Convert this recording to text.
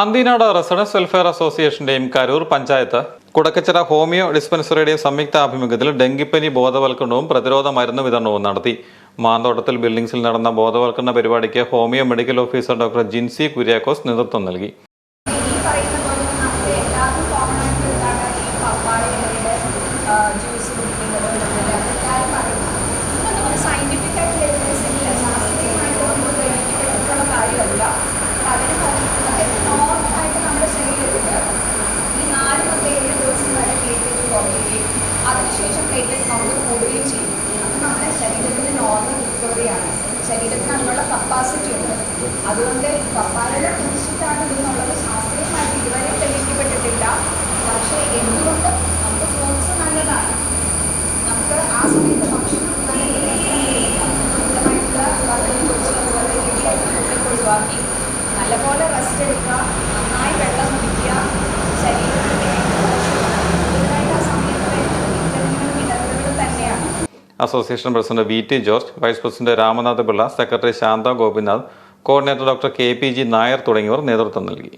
Anthinad residence welfare അസോസിയേഷന്റെയും Karoor panchayat Kudakkachira homeo ഡിസ്പെൻസറിയുടെയും സംയുക്ത ആഭിമുഖ്യത്തിൽ ഡെങ്കിപ്പനി ബോധവൽക്കരണവും പ്രതിരോധ മരുന്ന് വിതരണവും നടത്തി. മാന്തോട്ടത്തിൽ ബിൽഡിംഗ്സിൽ നടന്ന ബോധവൽക്കരണ പരിപാടിക്ക് homeo medical officer doctor Jinsi Kuriakose നേതൃത്വം നൽകി. ഈ കൗണ്ട് കൂടുകയും ചെയ്യും. അത് നമ്മുടെ ശരീരത്തിന് നോർമൽ റിക്കവറിയാണ് ശരീരത്തിന് അതിനുള്ള കപ്പാസിറ്റി ഉണ്ട്. അതുകൊണ്ട് പപ്പായയുടെ കുറിച്ചിട്ടാണ് ഇതെന്നുള്ളത് ശാസ്ത്രീയമായിട്ട് ഇതുവരെ തെളിയിക്കപ്പെട്ടിട്ടില്ല. പക്ഷേ എന്തുകൊണ്ടും നമുക്ക് ഫ്രൂട്ട്സ് നല്ലതാണ്? നമുക്ക് ആ സമയത്ത് ഭക്ഷണം നല്ല രീതിയിൽ വെള്ളം കുറിച്ച് അതുപോലെ ഹെവിയായിട്ട് ഫുഡൊക്കെ ഒഴിവാക്കി നല്ലപോലെ റെസ്റ്റ് എടുക്കുക നന്നായി വെള്ളം association president V T George vice president Ramanatha Pillai secretary Shantha Gopinath coordinator doctor K P G Nair തുടങ്ങിയവർ നേതൃത്വം നൽകി.